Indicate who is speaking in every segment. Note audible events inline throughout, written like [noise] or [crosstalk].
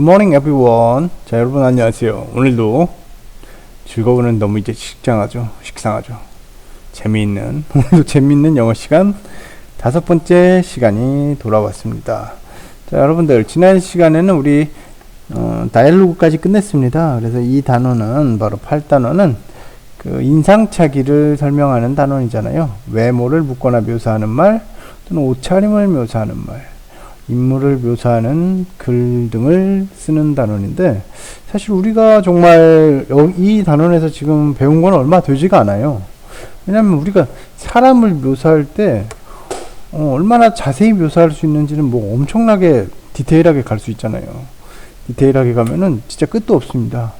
Speaker 1: Morning everyone. 자, 여러분 안녕하세요. 오늘도 즐거운 너무 이제 식상하죠. 식상하죠. 재미있는 [laughs] 오늘도 재미있는 영어 시간 다섯 번째 시간이 돌아왔습니다. 자, 여러분들 지난 시간에는 우리 어, 다이얼로그까지 끝냈습니다. 그래서 이 단어는 바로 8단어는 그 인상착의를 설명하는 단원이잖아요. 외모를 묻거나 묘사하는 말 또는 옷차림을 묘사하는 말 인물을 묘사하는 글 등을 쓰는 단원인데 사실 우리가 정말 여- 이 단원에서 지금 배운 건 얼마 되지가 않아요. 왜냐하면 우리가 사람을 묘사할 때 어, 얼마나 자세히 묘사할 수 있는지는 뭐 엄청나게 디테일하게 갈 수 있잖아요. 디테일하게 가면은 진짜 끝도 없습니다.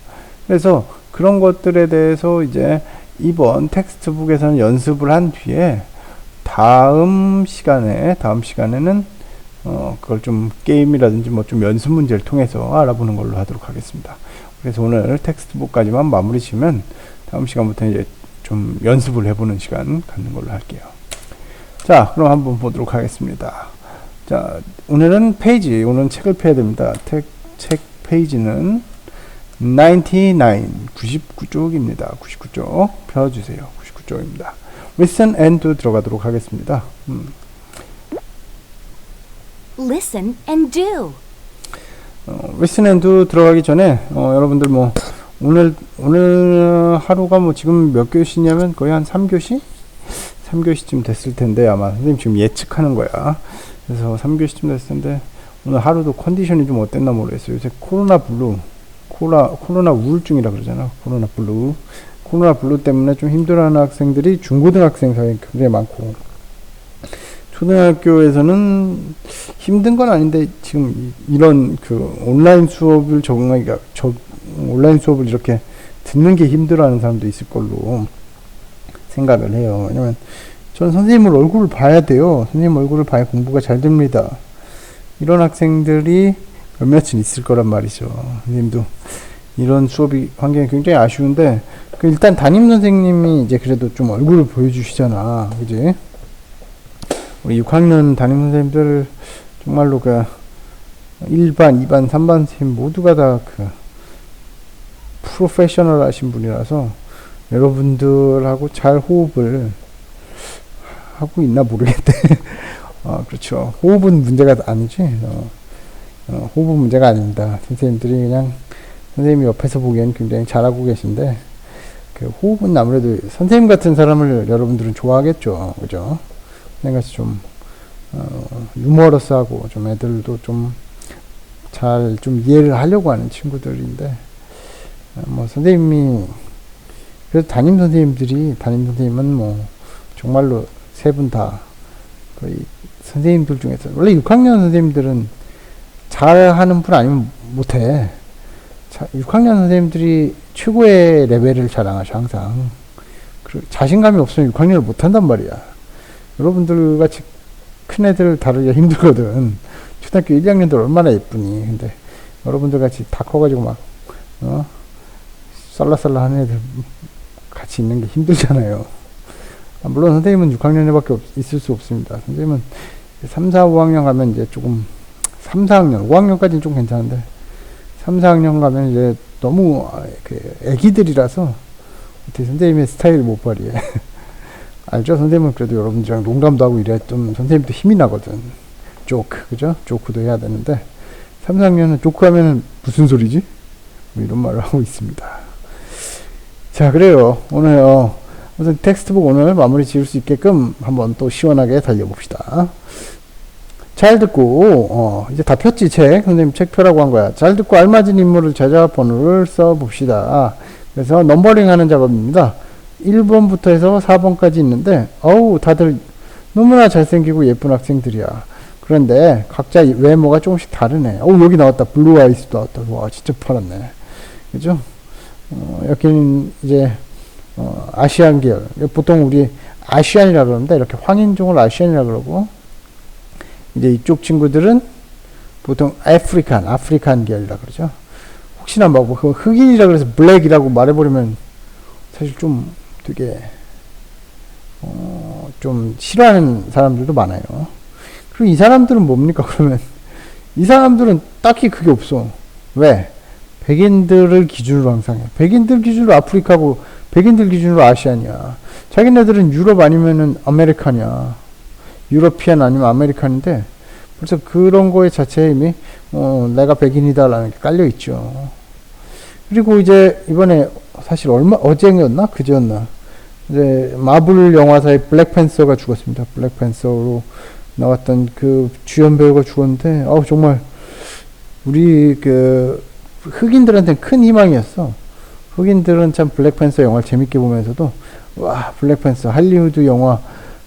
Speaker 1: 그래서 그런 것들에 대해서 이제 이번 텍스트북에서는 연습을 한 뒤에 다음 시간에 다음 시간에는 어 그걸 좀 게임이라든지 뭐 좀 연습 문제를 통해서 알아보는 걸로 하도록 하겠습니다. 그래서 오늘 텍스트북까지만 마무리 지면 다음 시간부터 이제 좀 연습을 해보는 시간 갖는 걸로 할게요. 자, 그럼 한번 보도록 하겠습니다. 자, 오늘은 페이지, 오늘은 책을 펴야 됩니다. 책, 책 페이지는 99, 99쪽입니다. 99쪽 펴주세요. 99쪽입니다. Listen 들어가도록 하겠습니다. 음.
Speaker 2: Listen and do.
Speaker 1: 어, listen and do 들어가기 전에 어, 여러분들 뭐 오늘 오늘 하루가 뭐 지금 몇 교시냐면 거의 한 3교시? 3교시쯤 됐을 텐데 아마 선생님 지금 예측하는 거야. 그래서 3교시쯤 됐을 텐데 오늘 하루도 컨디션이 좀 어땠나 모르겠어요. 요새 코로나 블루, 코로나 코로나 우울증이라 그러잖아. 코로나 블루. 코로나 블루 때문에 좀 힘들어하는 학생들이 중고등학생 사이에 굉장히 많고 초등학교에서는 힘든 건 아닌데 지금 이- 이런 그 온라인 수업을 적응하기가 저 온라인 수업을 이렇게 듣는 게 힘들어하는 사람도 있을 걸로 생각을 해요. 왜냐면 전 선생님을 얼굴을 봐야 돼요. 선생님 얼굴을 봐야 공부가 잘 됩니다. 이런 학생들이 몇몇은 있을 거란 말이죠. 선생님도 이런 수업이 환경이 굉장히 아쉬운데 그 일단 담임 선생님이 이제 그래도 좀 얼굴을 보여주시잖아, 그지? 우리 6학년 담임 선생님들 정말로 그 1반, 2반, 3반 선생님 모두가 다 그 프로페셔널 하신 분이라서 여러분들하고 잘 호흡을 하고 있나 모르겠대. [laughs] 어, 그렇죠. 호흡은 문제가 아니지. 어, 어, 호흡은 문제가 아닙니다. 선생님들이 그냥 선생님이 옆에서 보기엔 굉장히 잘하고 계신데 그 호흡은 아무래도 선생님 같은 사람을 여러분들은 좋아하겠죠. 그죠? 선생님같이 좀 어, 유머러스하고 좀 애들도 좀 잘좀 이해를 하려고 하는 친구들인데 어, 뭐 선생님이 그래서 담임 선생님들이 담임 선생님은 뭐 정말로 세 분 다 거의 선생님들 중에서 원래 6학년 선생님들은 잘하는 분 아니면 못해. 자, 6학년 선생님들이 최고의 레벨을 자랑하셔 항상. 자신감이 없으면 6학년을 못한단 말이야. 여러분들 같이 큰 애들 다루기가 힘들거든. 초등학교 1, 2학년들 얼마나 예쁘니. 근데 여러분들 같이 다 커가지고 막, 어? 쌀라쌀라 하는 애들 같이 있는 게 힘들잖아요. 아, 물론 선생님은 6학년에밖에 없, 있을 수 없습니다. 선생님은 3, 4, 5학년 가면 이제 조금, 3, 4학년, 5학년까지는 좀 괜찮은데, 3, 4학년 가면 이제 너무 아, 그 애기들이라서 어떻게 선생님의 스타일을 못 발휘해. [laughs] 알죠? 선생님은 그래도 여러분들이랑 농담도 하고 이래 좀 선생님도 힘이 나거든. 조크, 그죠? 조크도 해야 되는데 3, 4학년은 조크 하면은 무슨 소리지? 뭐 이런 말을 하고 있습니다. 자, 그래요. 오늘 어, 우선 텍스트북 오늘 마무리 지을 수 있게끔 한번 또 시원하게 달려봅시다. 잘 듣고 어, 이제 다 폈지 책 선생님 책 펴라고 한 거야. 잘 듣고 알맞은 인물을 찾아 번호를 써 봅시다. 그래서 넘버링 하는 작업입니다. 1번부터 해서 4번까지 있는데 어우 다들 너무나 잘생기고 예쁜 학생들이야. 그런데 각자 외모가 조금씩 다르네. 어 여기 나왔다. 블루 아이스도 나왔다. 와 진짜 팔았네. 그죠? 어, 여기는 이제 어, 아시안 계열. 보통 우리 아시안이라 그러는데 이렇게 황인종을 아시안이라 그러고 이제 이쪽 친구들은 보통 아프리칸, 아프리칸 계열이라 그러죠. 혹시나 뭐그 흑인이라 그래서 블랙이라고 말해버리면 사실 좀 되게 어, 좀 싫어하는 사람들도 많아요. 그리고 이 사람들은 뭡니까 그러면 이 사람들은 딱히 그게 없어. 왜? 백인들을 기준으로 항상 해. 백인들 기준으로 아프리카고 백인들 기준으로 아시안이야. 자기네들은 유럽 아니면은 아메리칸이야. 유러피안 아니면 아메리칸인데 그래서 그런 거에 자체에 이미 어, 내가 백인이다라는 게 깔려 있죠. 그리고 이제 이번에 사실 얼마 어제였나 그제였나 이제 마블 영화사의 블랙팬서가 죽었습니다. 블랙팬서로 나왔던 그 주연 배우가 죽었는데 아우 정말 우리 그 흑인들한테는 큰 희망이었어. 흑인들은 참 블랙팬서 영화를 재밌게 보면서도 와 블랙팬서 할리우드 영화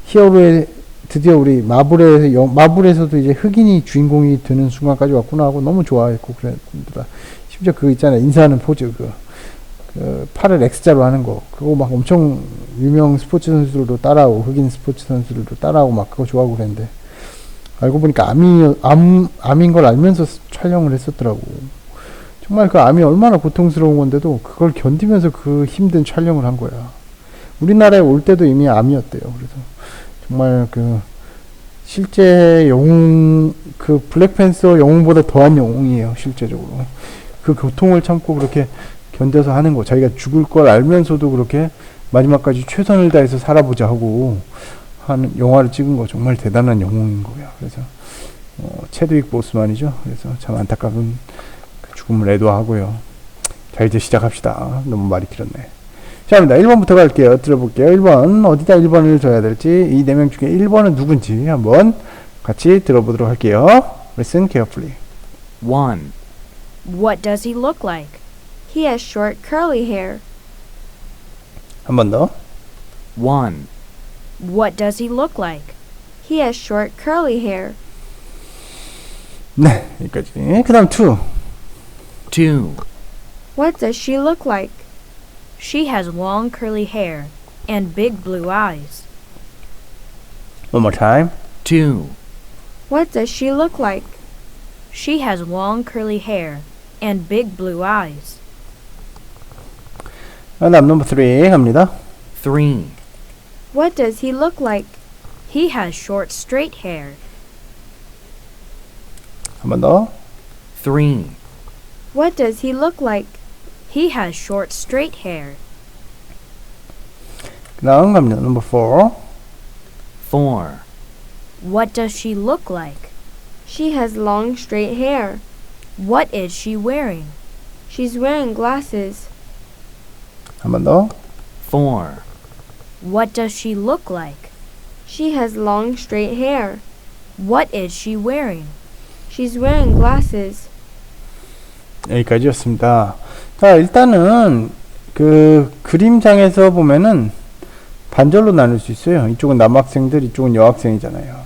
Speaker 1: 히어로의 드디어 우리 마블에 영- 마블에서도 이제 흑인이 주인공이 되는 순간까지 왔구나 하고 너무 좋아했고 그랬더라. 심지어 그 있잖아요 인사하는 포즈 그, 그 팔을 X자로 하는 거 그거 막 엄청 유명 스포츠 선수들도 따라하고 흑인 스포츠 선수들도 따라하고 막 그거 좋아하고 그랬는데 알고 보니까 암이 암 암인 걸 알면서 스- 촬영을 했었더라고. 정말 그 암이 얼마나 고통스러운 건데도 그걸 견디면서 그 힘든 촬영을 한 거야. 우리나라에 올 때도 이미 암이었대요. 그래서 정말 그 실제 영웅 그 블랙팬서 영웅보다 더한 영웅이에요. 실제적으로 그 고통을 참고 그렇게 견뎌서 하는 거. 자기가 죽을 걸 알면서도 그렇게 마지막까지 최선을 다해서 살아보자 하고 하는 영화를 찍은 거 정말 대단한 영웅인 거야. 그래서 어, 체드윅 보스만이죠. 그래서 참 안타까운 그 죽음을 애도하고요. 자 이제 시작합시다. 너무 말이 길었네. 자, 입니다 1번부터 갈게요. 들어볼게요. 1번 어디다 1번을 줘야 될지 이 네 명 중에 1번은 누군지 한번 같이 들어보도록 할게요. Listen carefully.
Speaker 3: 1.
Speaker 2: What does he look like?
Speaker 4: He has short curly hair.
Speaker 1: 한 번 더.
Speaker 3: 1.
Speaker 2: What does he look like?
Speaker 4: He has short curly hair.
Speaker 1: 네, 여기까지. 그 다음 2.
Speaker 3: 2.
Speaker 4: What does she look like?
Speaker 2: She has long curly hair and big blue eyes.
Speaker 1: One more time.
Speaker 3: 2.
Speaker 4: What does she look like?
Speaker 2: She has long curly hair and big blue eyes.
Speaker 1: 그 다음 넘버 3 갑니다.
Speaker 3: 3.
Speaker 4: What does he look like?
Speaker 2: He has short straight hair.
Speaker 1: 한 번 더.
Speaker 3: 3.
Speaker 4: What does he look like?
Speaker 2: He has short straight hair.
Speaker 1: 그 다음 갑니다. 넘버 4.
Speaker 3: 4.
Speaker 2: What does she look like?
Speaker 4: She has long straight hair.
Speaker 2: What is she wearing?
Speaker 4: She's wearing glasses.
Speaker 1: 한 번 더.
Speaker 3: 4.
Speaker 2: What does she look like?
Speaker 4: She has long straight hair.
Speaker 2: What is she wearing?
Speaker 4: She's wearing glasses.
Speaker 1: 여기까지였습니다. 자, 일단은 그 그림장에서 보면은 반절로 나눌 수 있어요. 이쪽은 남학생들, 이쪽은 여학생이잖아요.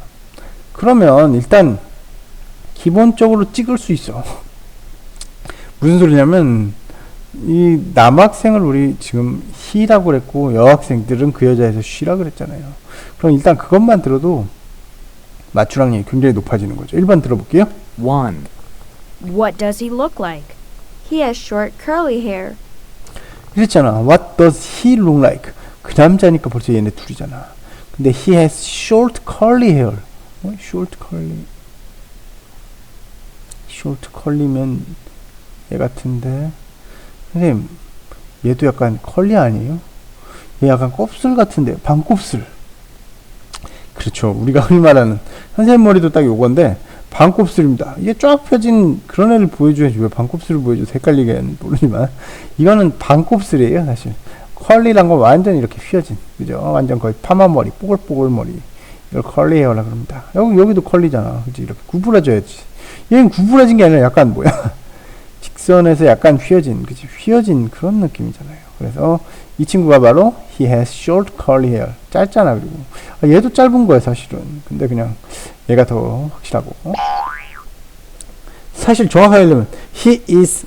Speaker 1: 그러면 일단 기본적으로 찍을 수 있어. 무슨 소리냐면 이 남학생을 우리 지금 he라고 그랬고 여학생들은 그 여자에서 she라 그랬잖아요. 그럼 일단 그것만 들어도 맞추랑이 굉장히 높아지는 거죠. 1번 들어볼게요.
Speaker 3: 1.
Speaker 2: What does he look like?
Speaker 4: He has short curly hair.
Speaker 1: 이랬잖아. What does he look like? 그 남자니까 벌써 얘네 둘이잖아. 근데 he has short curly hair. 뭐 short curly? short curly면 얘 같은데. 선생님, 얘도 약간 컬리 아니에요? 얘 약간 곱슬 같은데, 반곱슬. 그렇죠. 우리가 흔히 말하는 선생님 머리도 딱 요건데 반곱슬입니다. 이게 쫙 펴진 그런 애를 보여줘야지 왜 반곱슬을 보여줘 헷갈리게 모르지만 이거는 반곱슬이에요 사실. 컬리란 건 완전 이렇게 휘어진 그죠? 완전 거의 파마 머리, 뽀글뽀글 머리. 이걸 컬리 헤어라 그럽니다. 여기 여기도 컬리잖아. 그지? 이렇게 구부러져야지. 얘는 구부러진 게 아니라 약간 뭐야? 직선에서 약간 휘어진, 그지? 휘어진 그런 느낌이잖아요. 그래서 이 친구가 바로 he has short curly hair. 짧잖아 그리고 아, 얘도 짧은 거야 사실은. 근데 그냥 얘가 더 확실하고. 사실 정확하게 하려면 he is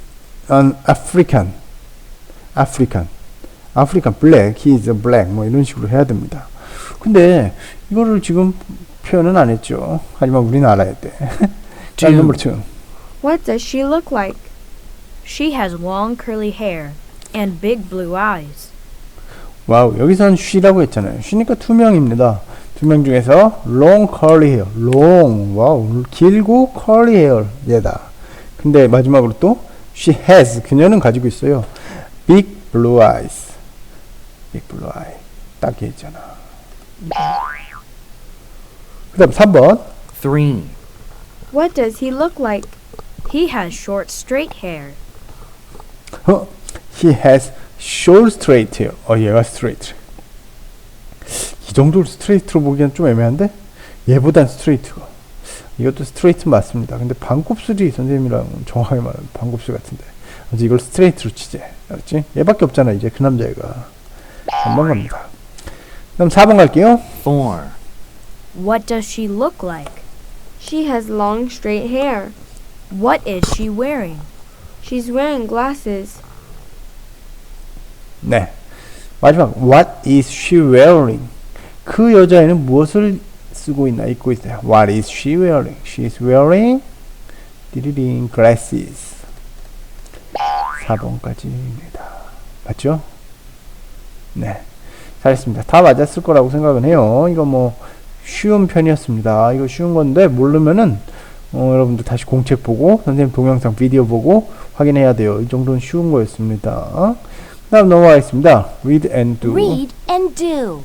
Speaker 1: an African. African. African black. He is a black. 뭐 이런 식으로 해야 됩니다. 근데 이거를 지금 표현은 안 했죠. 하지만 우리는 알아야 돼. 넘버 2.
Speaker 4: What does she look like?
Speaker 2: She has long curly hair and big blue eyes.
Speaker 1: 와우, 여기선 she라고 했잖아요. she니까 두 명입니다. 두명 중에서 long curly hair, long, 와우, 길고 curly hair 얘다. 근데 마지막으로 또 She has. 그녀는 가지고 있어요. Big blue eyes. Big blue eye. 딱 얘기했잖아. 그 다음 3번.
Speaker 3: three,
Speaker 4: What does he look like?
Speaker 2: He has short, straight hair.
Speaker 1: 어, he has short straight hair. 어, 얘가 straight. 이 정도로 스트레이트로 보기엔 좀 애매한데? 얘보단 스트레이트가. 이것도 스트레이트 맞습니다. 근데 반곱슬이 선생님이랑 정확하게 말하면 반곱슬 같은데. 그래서 이걸 스트레이트로 치재. 알았지? 얘밖에 없잖아, 이제 그 남자애가. 한번 갑니다. 그럼 4번 갈게요.
Speaker 3: four,
Speaker 2: What does she look like?
Speaker 4: She has long straight hair.
Speaker 2: What is she wearing?
Speaker 4: She's wearing glasses.
Speaker 1: 네. 마지막, what is she wearing? 그 여자애는 무엇을 쓰고 있나, 입고 있어요. What is she wearing? She is wearing 디리링 glasses. 4번까지입니다. 맞죠? 네. 잘했습니다. 다 맞았을 거라고 생각은 해요. 이거 뭐 쉬운 편이었습니다. 이거 쉬운 건데 모르면은 어, 여러분들 다시 공책 보고 선생님 동영상 비디오 보고 확인해야 돼요. 이 정도는 쉬운 거였습니다. 다음 넘어가겠습니다. Read and do.
Speaker 2: Read and do.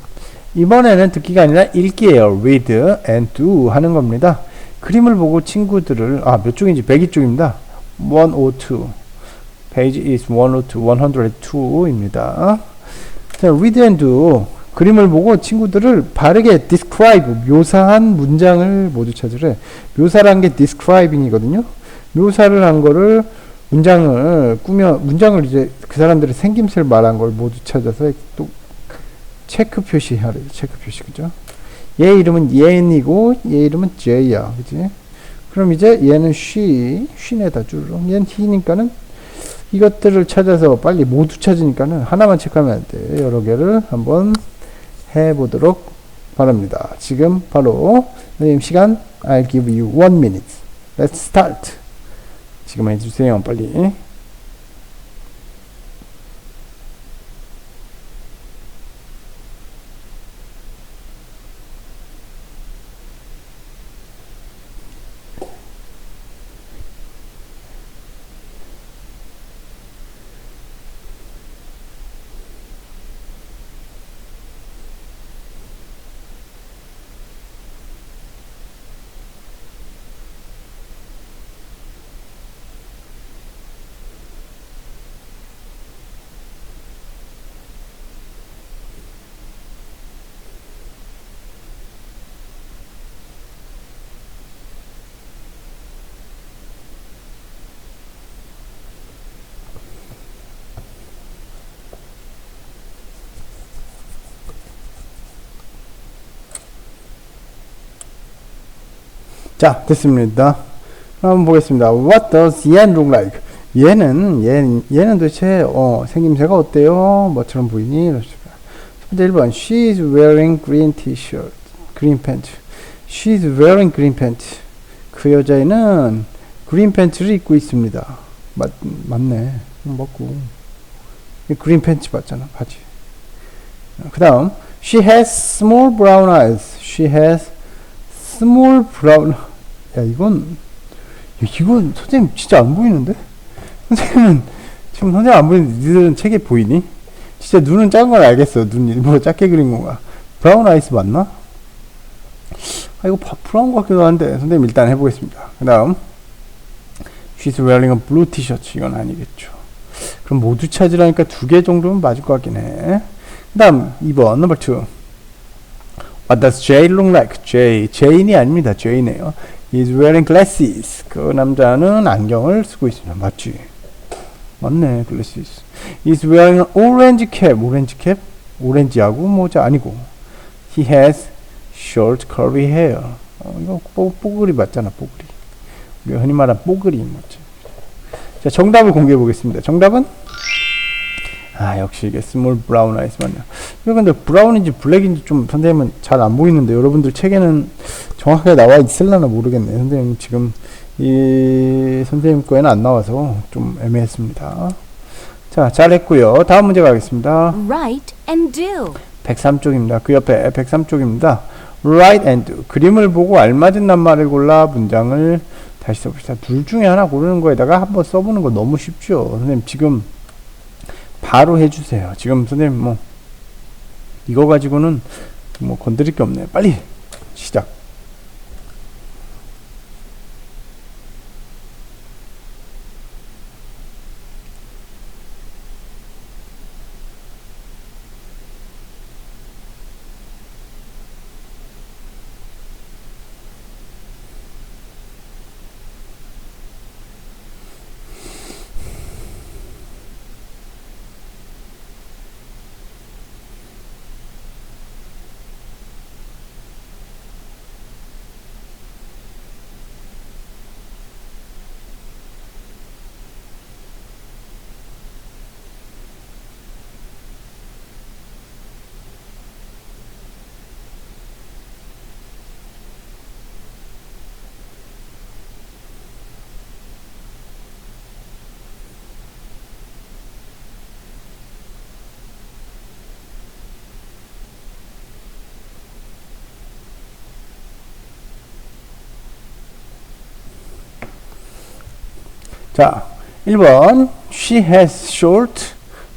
Speaker 1: 이번에는 듣기가 아니라 읽기예요. Read and do 하는 겁니다. 그림을 보고 친구들을 아 몇 쪽인지 102쪽입니다. 102 Page is 102 102입니다. 자, read and do 그림을 보고 친구들을 바르게 describe 묘사한 문장을 모두 찾으래. 묘사란 게 describing이거든요. 묘사를 한 거를 문장을 꾸며 문장을 이제 그 사람들의 생김새를 말한 걸 모두 찾아서 또 체크 표시하래요. 체크 표시 그죠? 얘 이름은 얘이고 얘 이름은 제이야. 그지? 그럼 이제 얘는 she, she네다 줄로. 얘는 he니까는 이것들을 찾아서 빨리 모두 찾으니까는 하나만 체크하면 안 돼. 여러 개를 한번 해보도록 바랍니다. 지금 바로 선생님 시간 I'll give you one minute. Let's start. 지금 해주세요. 빨리. 자, 됐습니다. 한번 보겠습니다. What does Yan look like? 얘는, 얘, 얘는 도대체, 어, 생김새가 어때요? 뭐처럼 보이니? 첫 번째 1번. She is wearing green t-shirt. green pant. She is wearing green pant. 그 여자애는 green pant를 입고 있습니다. 맞, 맞네. 음, 맞고. green pants 맞잖아, 바지. 그 다음. She has small brown eyes. She has small brown 야 이건 야, 이건 선생님 진짜 안 보이는데 선생님은 지금 선생님 안 보이는데 니들은 책에 보이니? 진짜 눈은 작은 걸 알겠어 눈 일부러 작게 그린 건가 브라운 아이스 맞나? 아 이거 바, 브라운 것 같기도 한데 선생님 일단 해보겠습니다 그 다음 She's wearing a blue t-shirt 이건 아니겠죠 그럼 모두 찾으라니까 두 개 정도는 맞을 것 같긴 해 그 다음 2번 넘버 2 What does Jay look like? Jay. Jane이 아닙니다. Jay네요. He's wearing glasses. 그 남자는 안경을 쓰고 있습니다. 맞지? 맞네. glasses. He's wearing an orange cap. 오렌지 캡? 오렌지하고 모자 아니고. He has short curly hair. 어, 이거 뽀, 뽀글이 맞잖아. 뽀글이. 우리가 흔히 말하는 뽀글이 맞죠. 자, 정답을 공개해 보겠습니다. 정답은? 아 역시 이게 스몰 브라운 아이스 맞네요. 이거 근데 브라운인지 블랙인지 좀 선생님은 잘 안 보이는데 여러분들 책에는 정확하게 나와 있을라나 모르겠네. 선생님 지금 이 선생님 거에는 안 나와서 좀 애매했습니다. 자 잘했고요. 다음 문제 가겠습니다.
Speaker 2: Write and do.
Speaker 1: 103쪽입니다. 그 옆에 103쪽입니다. Write and do. 그림을 보고 알맞은 낱말을 골라 문장을 다시 써봅시다. 둘 중에 하나 고르는 거에다가 한번 써보는 거 너무 쉽죠. 선생님 지금 바로 해주세요. 지금 선생님 뭐 이거 가지고는 뭐 건드릴 게 없네요. 빨리 시작. 자, 1번 She has short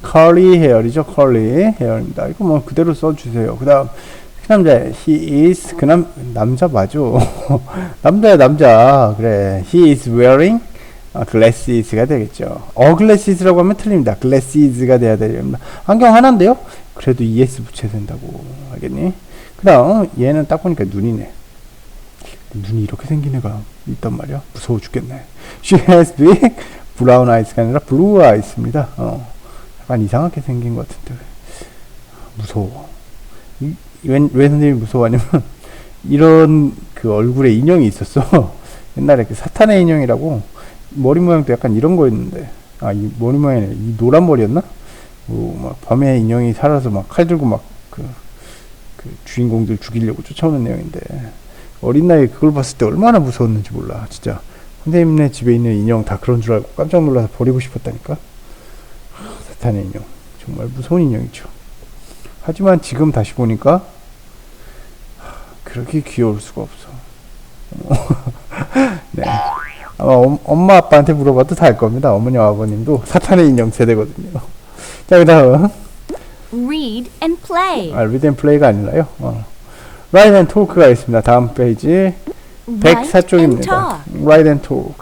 Speaker 1: curly hair이죠. curly hair입니다. 이거 뭐 그대로 써주세요. 그 다음 그 남자 he is 그 남 남자 맞아. [laughs] 남자야 남자. 그래. he is wearing 아, glasses가 되겠죠. 어 glasses라고 하면 틀립니다. glasses가 돼야 됩니다. 안경 하나인데요. 그래도 es 붙여야 된다고 알겠니? 그 다음 얘는 딱 보니까 눈이네. 눈이 이렇게 생긴 애가 있단 말이야. 무서워 죽겠네. She has big brown eyes가 아니라 blue eyes입니다. 어. 약간 이상하게 생긴 것 같은데. 무서워. 이, 왜, 왜 선생님이 무서워하냐면, [laughs] 이런 그 얼굴에 인형이 있었어. [laughs] 옛날에 그 사탄의 인형이라고, 머리 모양도 약간 이런 거였는데, 아, 이 머리 모양이 이 노란 머리였나? 뭐, 막 밤에 인형이 살아서 막 칼 들고 막 그, 그 주인공들 죽이려고 쫓아오는 내용인데, 어린 나이에 그걸 봤을 때 얼마나 무서웠는지 몰라 진짜. 선생님네 집에 있는 인형 다 그런 줄 알고 깜짝 놀라서 버리고 싶었다니까? 하, 사탄의 인형. 정말 무서운 인형이죠. 하지만 지금 다시 보니까 하, 그렇게 귀여울 수가 없어. [laughs] 네. 아마 엄, 엄마 아빠한테 물어봐도 다 알 겁니다. 어머니와 아버님도 사탄의 인형 세대거든요. [laughs] 자 그 다음.
Speaker 2: Read and play.
Speaker 1: 아, 리드 앤 플레이가 아니라요? 어. 라이드 앤 토크가 있습니다 다음 페이지 104쪽입니다. Write and talk.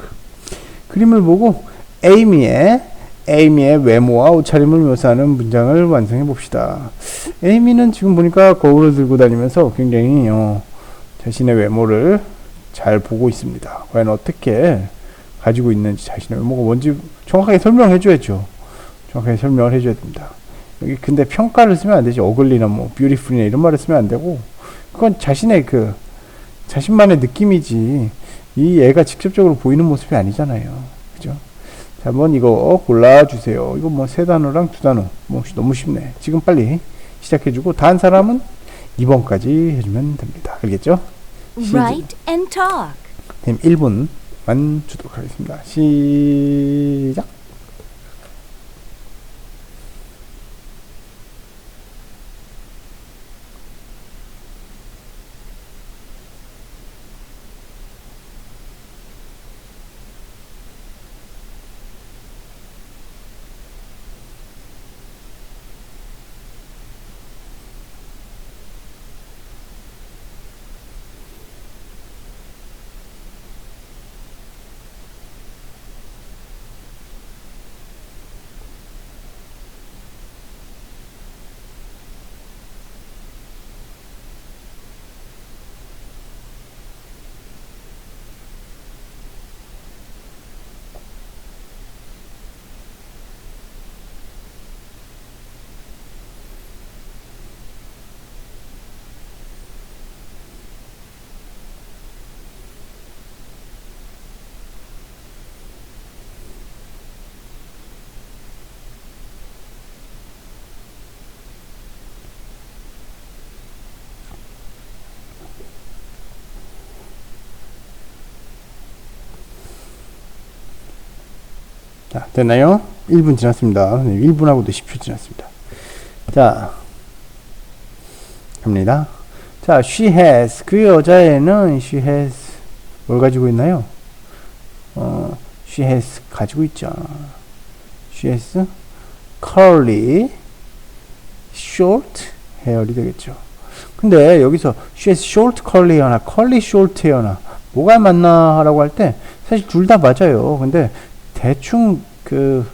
Speaker 1: 그림을 보고 에이미의 에이미의 외모와 옷차림을 묘사하는 문장을 완성해 봅시다. 에이미는 지금 보니까 거울을 들고 다니면서 굉장히 어, 자신의 외모를 잘 보고 있습니다. 과연 어떻게 가지고 있는지 자신의 외모가 뭔지 정확하게 설명해 줘야죠. 정확하게 설명을 해줘야 됩니다. 여기 근데 평가를 쓰면 안 되지. 어글리나 뭐 뷰티풀이나 이런 말을 쓰면 안 되고 그건 자신의 그 자신만의 느낌이지 이 애가 직접적으로 보이는 모습이 아니잖아요. 그죠? 자, 한번 이거 골라주세요. 이거 뭐 세 단어랑 두 단어. 뭐 너무 쉽네. 지금 빨리 시작해주고 다한 사람은 2번까지 해주면 됩니다. 알겠죠?
Speaker 2: Write and talk.
Speaker 1: 님 1분만 주도록 하겠습니다. 시작. 자, 됐나요? 1분 지났습니다. 네, 1분하고도 10초 지났습니다. 자, 갑니다. 자, she has. 그 여자애는 she has 뭘 가지고 있나요? 어, she has 가지고 있죠. she has curly short hair이 되겠죠. 근데 여기서 she has short curly hair나 curly short hair나 뭐가 맞나 라고 할 때 사실 둘 다 맞아요. 근데 대충 그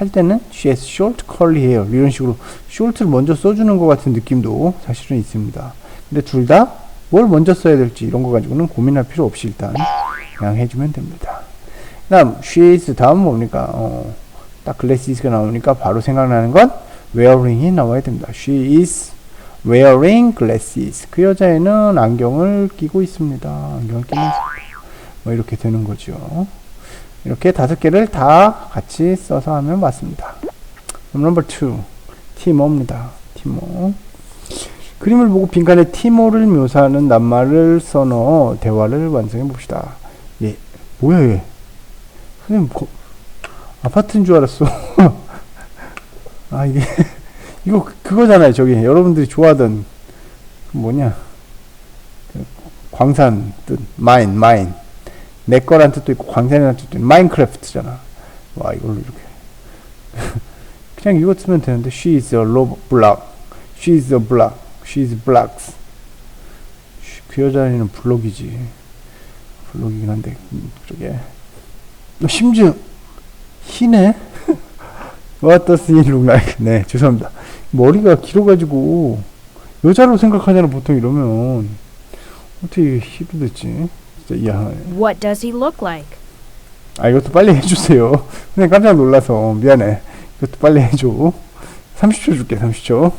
Speaker 1: 할 때는 she has short curly hair 이런 식으로 short를 먼저 써주는 것 같은 느낌도 사실은 있습니다. 근데 둘 다 뭘 먼저 써야 될지 이런 거 가지고는 고민할 필요 없이 일단 그냥 해주면 됩니다. 그다음 she is 다음 뭡니까? 어, 딱 glasses가 나오니까 바로 생각나는 건 wearing이 나와야 됩니다. She is wearing glasses. 그 여자애는 안경을 끼고 있습니다. 안경을 끼면서 뭐 이렇게 되는 거죠. 이렇게 다섯 개를 다 같이 써서 하면 맞습니다. 넘버 2 티모입니다. 티모 그림을 보고 빈칸에 티모를 묘사하는 낱말을 써넣어 대화를 완성해 봅시다. 예, 뭐야 얘? 선생님 거, 아파트인 줄 알았어. [laughs] 아 이게 [laughs] 이거 그- 그거잖아요. 저기 여러분들이 좋아하던 그 뭐냐 그 광산 뜻 마인 마인 내 거란 뜻도 있고 광산이라는 뜻도 있고 마인크래프트잖아. 와 이걸로 이렇게 [laughs] 그냥 이거 쓰면 되는데 she is a low block, she is a block, she is blocks. 쉬- 그 블록이지. 블록이긴 한데 음, 그러게. 어, 심지어 희네. [laughs] What does he look like? 네, 죄송합니다. 머리가 길어가지고 여자로 생각하잖아 보통 이러면 어떻게 희로 됐지? 진짜 이해하네.
Speaker 2: What does he look like?
Speaker 1: 아 이것도 빨리 해주세요. 그냥 깜짝 놀라서 미안해. 이것도 빨리 해줘. 30초 줄게 30초.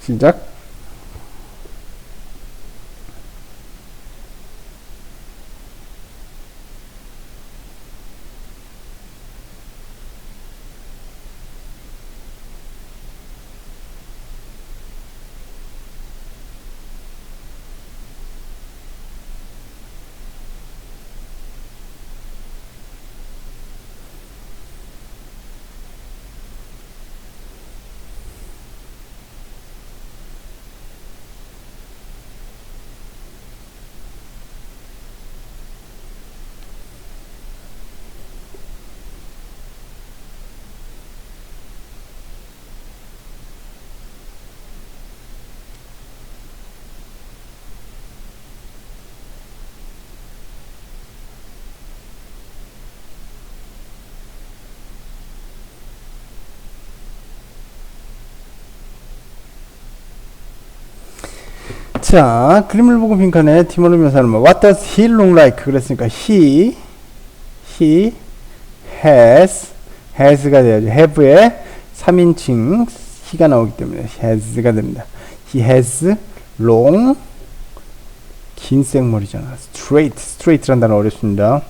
Speaker 1: 시작. 자, 그림을 보고 빈칸에 티모를 묘사하는 뭐 What does he look like? 그랬으니까 he he has has가 돼야죠. have의 3인칭 he가 나오기 때문에 has가 됩니다. He has long 긴 생머리잖아. straight straight란 단어 어렵습니다.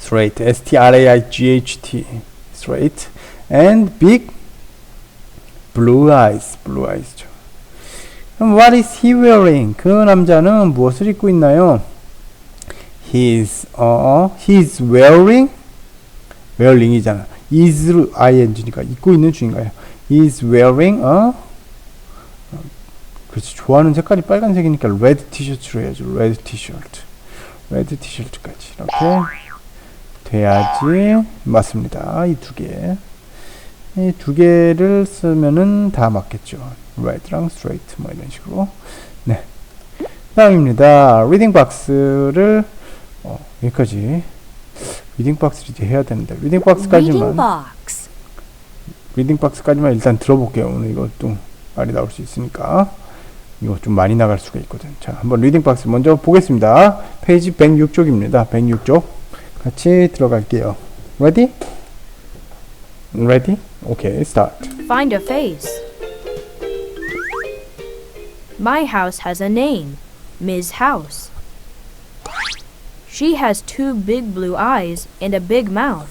Speaker 1: straight s t r a i g h t straight and big blue eyes blue eyes죠. 그럼 what is he wearing? 그 남자는 무엇을 입고 있나요? He's 어 he's wearing wearing이잖아. is로 ing니까 입고 있는 중인가요? He's wearing a 그렇지 좋아하는 색깔이 빨간색이니까 red 티셔츠로 해야죠. red 티셔츠. red 티셔츠까지 이렇게 돼야지 맞습니다. 이 두 개. 이 두 개를 쓰면은 다 맞겠죠. Red랑 straight 뭐 이런 식으로. 네. 다음입니다. 리딩 박스를 어, 여기까지 리딩 박스를 이제 해야 되는데 리딩
Speaker 2: Reading
Speaker 1: 박스까지만
Speaker 2: box.
Speaker 1: 리딩 박스까지만 일단 들어볼게요. 오늘 이거 또 말이 나올 수 있으니까 이거 좀 많이 나갈 수가 있거든. 자, 한번 리딩 박스 먼저 보겠습니다. 페이지 106쪽입니다. 106쪽 같이 들어갈게요. Ready? Ready? Okay, start.
Speaker 2: Find a face. My house has a name, Ms. House. She has two big blue eyes and a big mouth.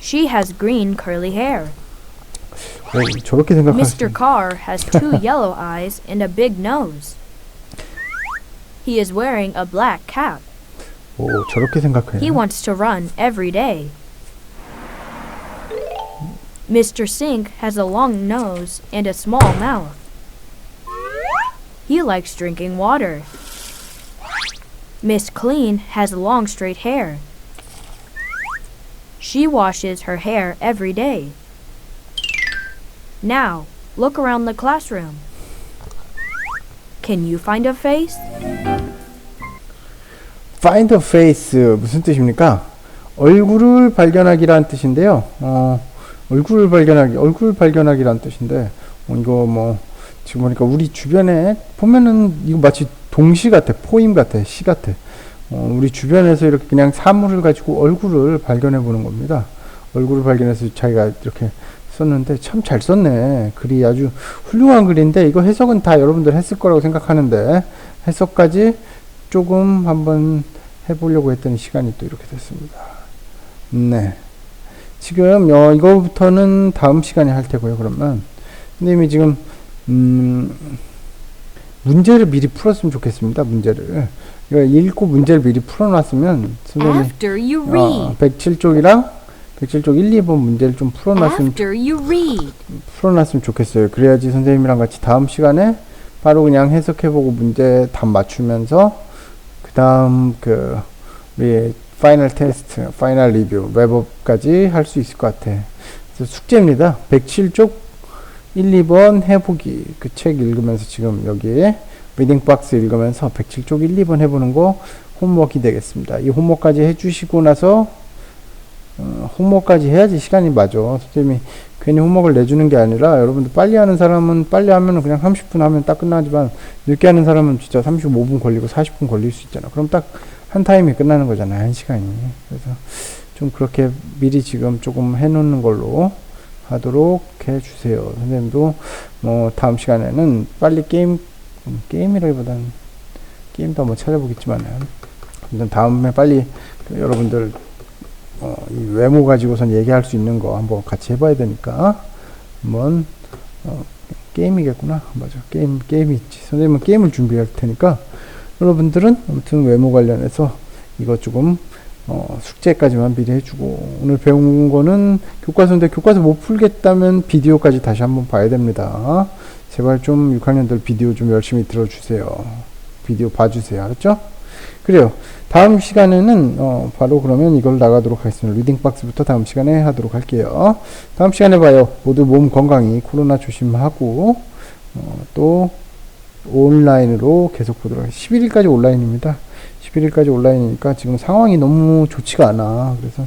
Speaker 2: She has green curly hair.
Speaker 1: 오, 저렇게 생각할 수
Speaker 2: Mr. Carr has two yellow [laughs] eyes and a big nose. He is wearing a black cap.
Speaker 1: 오, 저렇게 생각해요.
Speaker 2: He wants to run every day. Mr. Sink has a long nose and a small mouth. He likes drinking water. Miss Clean has long straight hair. She washes her hair every day. Now, look around the classroom. Can you find a face?
Speaker 1: find a face 무슨 뜻입니까? 얼굴을 발견하기란 뜻인데요. 어, 얼굴을 발견하기, 얼굴 발견하기란 뜻인데 어, 이거 뭐 지금 보니까 우리 주변에 보면은 이거 마치 동시 같아, 포임 같아, 시 같아. 어, 우리 주변에서 이렇게 그냥 사물을 가지고 얼굴을 발견해 보는 겁니다. 얼굴을 발견해서 자기가 이렇게 썼는데 참 잘 썼네. 글이 아주 훌륭한 글인데 이거 해석은 다 여러분들 했을 거라고 생각하는데 해석까지 조금 한번 해보려고 했던 시간이 또 이렇게 됐습니다. 네. 지금 어, 이거부터는 다음 시간에 할 테고요. 그러면 선생님이 지금 음, 문제를 미리 풀었으면 좋겠습니다. 문제를 이거 읽고 문제를 미리 풀어놨으면
Speaker 2: you
Speaker 1: 어,
Speaker 2: read.
Speaker 1: 107쪽이랑 107쪽 1, 2번 문제를 좀 풀어놨으면
Speaker 2: After you read.
Speaker 1: 풀어놨으면 좋겠어요. 그래야지 선생님이랑 같이 다음 시간에 바로 그냥 해석해보고 문제 답 맞추면서 그 다음 그 우리 파이널 테스트, 파이널 리뷰, 랩업까지 할 수 있을 것 같아. 그래서 숙제입니다. 107쪽 1, 2번 해보기 그 책 읽으면서 지금 여기에 리딩 박스 읽으면서 107쪽 1, 2번 해보는 거 홈워크이 되겠습니다. 이 홈워크까지 해주시고 나서 어, 홈워크까지 해야지 시간이 맞아. 선생님이 괜히 홈워크를 내주는 게 아니라 여러분들 빨리 하는 사람은 빨리 하면 그냥 30분 하면 딱 끝나지만 늦게 하는 사람은 진짜 35분 걸리고 40분 걸릴 수 있잖아. 그럼 딱 한 타임이 끝나는 거잖아요. 한 시간이. 그래서 좀 그렇게 미리 지금 조금 해놓는 걸로 하도록 해주세요. 선생님도 뭐 다음 시간에는 빨리 게임 음, 게임이라기보다는 게임도 한번 찾아보겠지만은 아무튼 다음에 빨리 그 여러분들 어, 이 외모 가지고선 얘기할 수 있는 거 한번 같이 해봐야 되니까 한번 어, 게임이겠구나. 맞아. 게임 게임이 있지. 선생님은 게임을 준비할 테니까 여러분들은 아무튼 외모 관련해서 이거 조금 어, 숙제까지만 미리 해주고 오늘 배운 거는 교과서인데 교과서 못 풀겠다면 비디오까지 다시 한번 봐야 됩니다 제발 좀 6학년들 비디오 좀 열심히 들어주세요 비디오 봐주세요 알았죠? 그래요 다음 시간에는 어, 바로 그러면 이걸 나가도록 하겠습니다. 리딩 박스부터 다음 시간에 하도록 할게요. 다음 시간에 봐요. 모두 몸 건강히 코로나 조심하고 어, 또 온라인으로 계속 보도록 하겠습니다. 11일까지 온라인입니다. 11일까지 온라인이니까 지금 상황이 너무 좋지가 않아. 그래서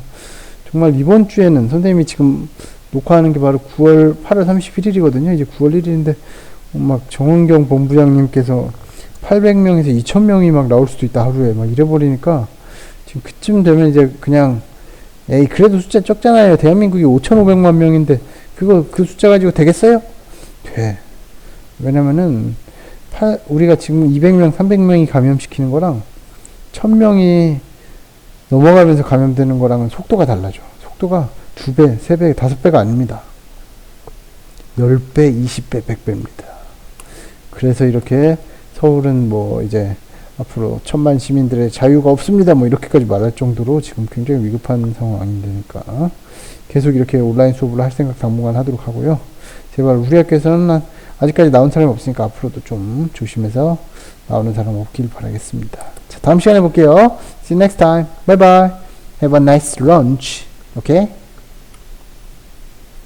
Speaker 1: 정말 이번 주에는 선생님이 지금 녹화하는 게 바로 9월 8월 31일이거든요. 이제 9월 1일인데 막 정원경 본부장님께서 800명에서 2000명이 막 나올 수도 있다 하루에 막 이래버리니까 지금 그쯤 되면 이제 그냥 에이 그래도 숫자 적잖아요 대한민국이 5500만 명인데 그거 그 숫자 가지고 되겠어요? 돼 왜냐면은 팔- 우리가 지금 200명 300명이 감염시키는 거랑 1000명이 넘어가면서 감염되는 거랑은 속도가 달라져 속도가 2배, 3배, 5배가 아닙니다 10배, 20배, 100배입니다 그래서 이렇게 서울은 뭐 이제 앞으로 천만 시민들의 자유가 없습니다. 뭐 이렇게까지 말할 정도로 지금 굉장히 위급한 상황이니까 계속 이렇게 온라인 수업을 할 생각 당분간 하도록 하고요. 제발 우리 학교에서는 아직까지 나온 사람이 없으니까 앞으로도 좀 조심해서 나오는 사람 없길 바라겠습니다. 자, 다음 시간에 볼게요. See you next time. Bye bye. Have a nice lunch. Okay?